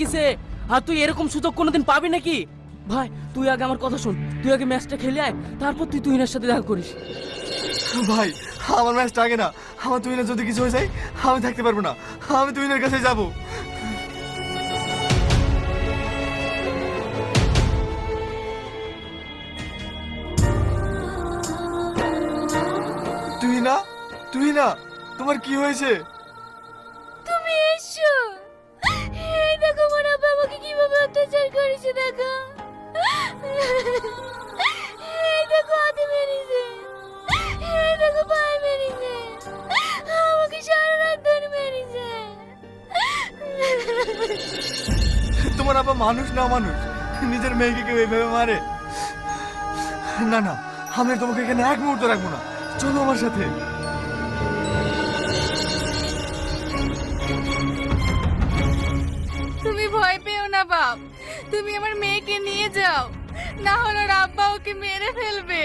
লেগেছে আর তুই এরকম সুযোগ কোনোদিন পাবি নাকি? ভাই তুই আগে আমার কথা শোন। তুই আগে ম্যাচটা খেলে আয় তারপর তুই তুহিনের সাথে দেখা করিস। ভাই আমার ম্যাচটা আগে না। আমার তুহিনের যদি কিছু হয়ে যায় আমি থাকতে পারব না। আমি তুহিনের কাছে যাব। তুই না তুই না তোমার কি হয়েছে? তুমি এসো। অত্যাচার করেছে দেখো। এই দেখো হাতে মেরেছে। এই দেখো পায়ে মেরেছে। আমাকে সারা রাত ধরে মেরেছে। তোমার আবার মানুষ না মানুষ? নিজের মেয়েকে কেউ এইভাবে মারে? না না আমি তোমাকে এখানে এক মুহূর্ত রাখব না। চলো আমার সাথে। তুমি ভয় পেও না বাপ। তুমি আমার মেয়েকে নিয়ে যাও। না হলে ওর আব্বা ওকে মেরে ফেলবে।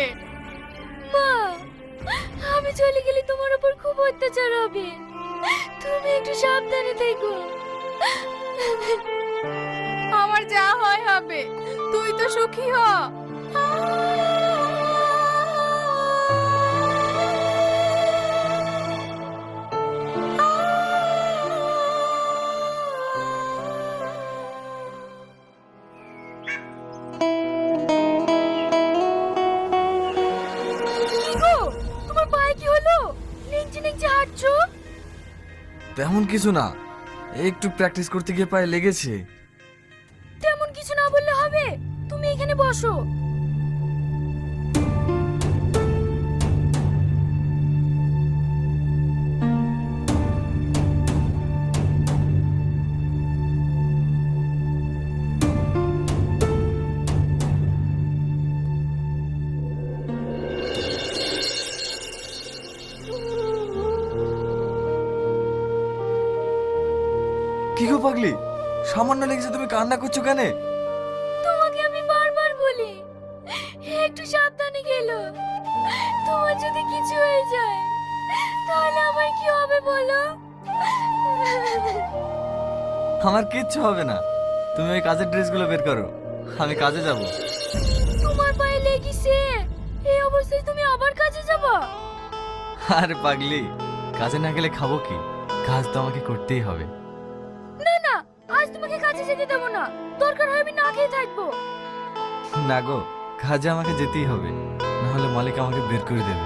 মা আমি চলে গেলে তোমার উপর খুব অত্যাচার হবে। তুমি একটু সাবধানে থেকো। আমার যা হয় হবে। তুই তো সুখী হ। তেমন কিছু না। একটু প্র্যাকটিস করতে গিয়ে পায়ে লেগেছে। তেমন কিছু না বললে হবে। তুমি এখানে বসো। কি গো পাগলি? সামান্য লেগেছে তুমি কান্না করছ কেন? তোমাকে আমি বারবার বলি একটু সাবধানে গেলো তোমার যদি কিছু হয়ে যায় তাহলে আমার কি হবে বলো? আমার কিচ্ছু হবে না। তুমি ওই কাজের ড্রেসগুলো বের করো। আমি কাজে যাব। তোমার পায়ে লেগেছে। এই অবস্থায় তুমি আবার কাজে যাব? আরে পাগলি কাজে না গেলে খাব কি? কাজ তো আমাকে করতেই হবে। যেতে দেবো না। দরকার হয় আমি না খেয়ে থাকব। না গো খাজা আমাকে যেতেই হবে। না হলে মালিক আমাকে বের করে দেবে।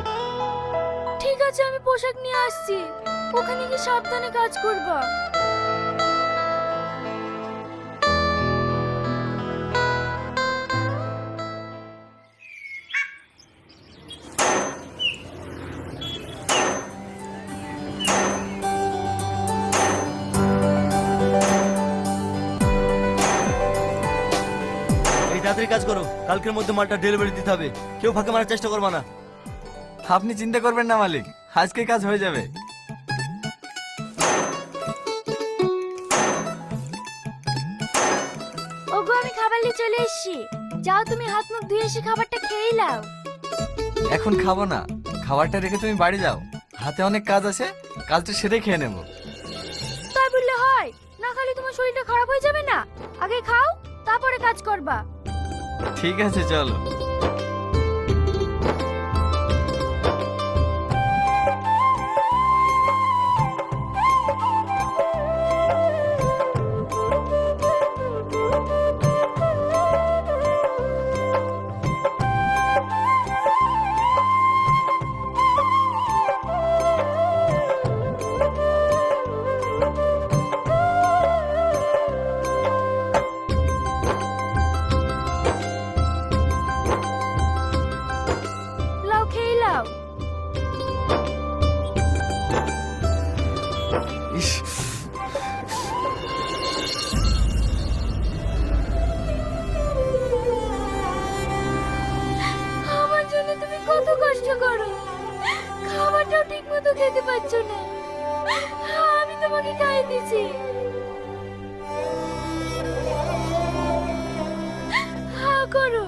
ঠিক আছে আমি পোশাক নিয়ে আসছি। ওখানে গিয়ে সাবধানে কাজ করবা। তাড়াতাড়ি কাজ করো। কালকের মধ্যে মালটা ডেলিভারি দিতে হবে। কেউ ফাঁকে মারার চেষ্টা করবা না। আপনি চিন্তা করবেন না মালিক। আজকে কাজ হয়ে যাবে। ওগো আমি খাবার নিয়ে চলে এসেছি। যাও তুমি হাত মুখ ধুয়ে এসে খাবারটা খেয়ে নাও। এখন খাব না। খাবারটা রেখে তুমি বাড়ি যাও। হাতে অনেক কাজ আছে। কাজটা সেরে খেয়ে নেব। তাই বললে হয়। না খালি তোমার শরীরটা খারাপ হয়ে যাবে না? আগে খাও তারপরে কাজ করবা। ঠিক আছে চলো Ich. আমার জন্য তুমি কত কষ্ট করো। ঠিক মতো খেতে না। আমি তোমাকে দিছি হ্যাঁ, করো।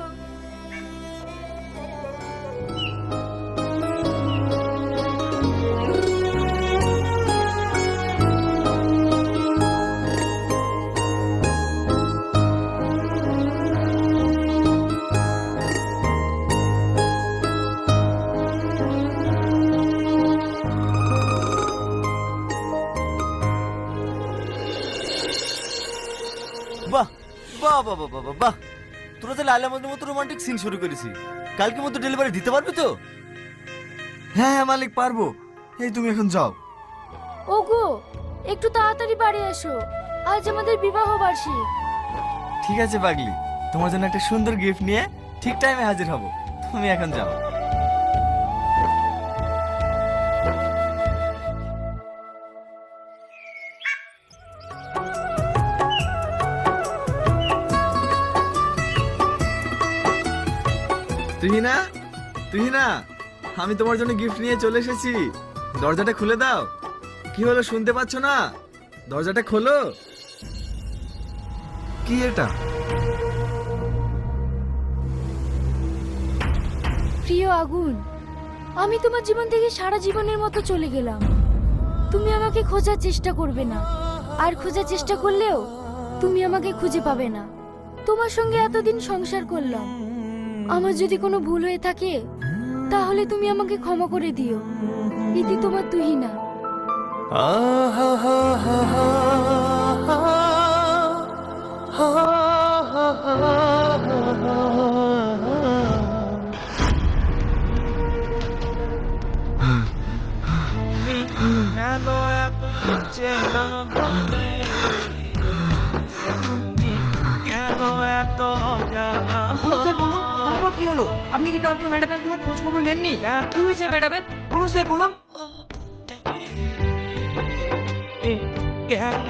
বাহ বাহ বাহ বাহ বাহ, বাহ তোরা তাহলে আলিয়া মতো রোমান্টিক সিন শুরু করেছি। কালকে মতো ডেলিভারি দিতে পারবি তো? হ্যাঁ হ্যাঁ মালিক পারব। এই তুমি এখন যাও। ওগো একটু তাড়াতাড়ি বাড়ি এসো। আজ আমাদের বিবাহ বার্ষিক। ঠিক আছে পাগলি। তোমার জন্য একটা সুন্দর গিফট নিয়ে ঠিক টাইমে হাজির হব। তুমি এখন যাও। তুহিনা? তুহিনা, আমি তোমার জন্য গিফট নিয়ে চলে এসেছি। দরজাটা খুলে দাও। কি হলো শুনতে পাচ্ছ না? দরজাটা খোলো। কি এটা? প্রিয় আগুন, আমি তোমার জীবন থেকে সারা জীবনের মতো চলে গেলাম। তুমি আমাকে খোঁজার চেষ্টা করবে না। আর খোঁজার চেষ্টা করলেও তুমি আমাকে খুঁজে পাবে না। তোমার সঙ্গে এতদিন সংসার করলাম। আমার যদি কোনো ভুল হয়ে থাকে, তাহলে তুমি আমাকে ক্ষমা করে দিও। ইতি তোমার তুহিনা। কি হলো আপনি কি ডক্টর ম্যাডামের কোনো খোঁজ খবর নেননি কি হয়েছে ম্যাডামের সে বললাম কেন